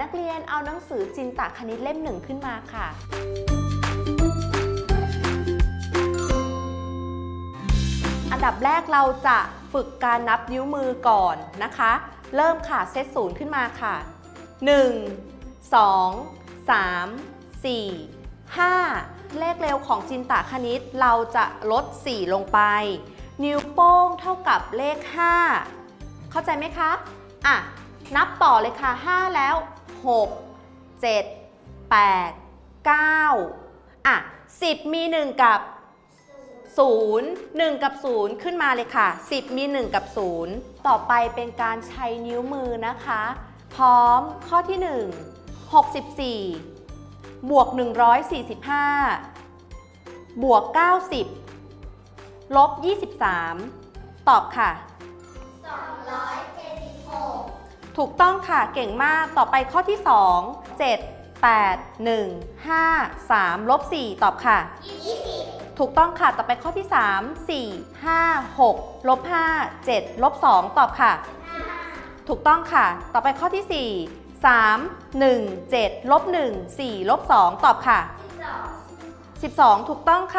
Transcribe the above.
นักเรียนเอาหนังสือจินตคณิตเล่มหนึ่งขึ้นมาค่ะอันดับแรกเราจะฝึกการนับนิ้วมือก่อนนะคะ เริ่มค่ะเซตศูนย์ขึ้นมาค่ะ 1 2 3 4 5 เลขเร็วของจินตคณิตเราจะลด 4 ลงไป นิ้วโป้งเท่ากับเลข 5 เข้าใจไหมคะ อะ นับต่อเลยค่ะ 5 แล้ว 6 7 8 9 อะ 10 มี 1 กับ 0 1 กับ 0 ขึ้นมาเลยค่ะ 10 มี 1 กับ 0 ต่อไปเป็นการใช้นิ้วมือนะคะ พร้อมข้อที่ 1 64 บวก 145 บวก 90 ลบ 23 ตอบค่ะ ถูกต้องค่ะเก่งมากต่อไปข้อที่ 2 7 8 1 5 3ลบ4ตอบค่ะ ถูกต้องค่ะต่อไปข้อที่ 3 4 5 6ลบ5 7ลบ2ตอบค่ะ ถูกต้องค่ะ ต่อไปข้อที่ 4 3 1 7ลบ1 4ลบ2ตอบค่ะ 12 ถูกต้องค่ะ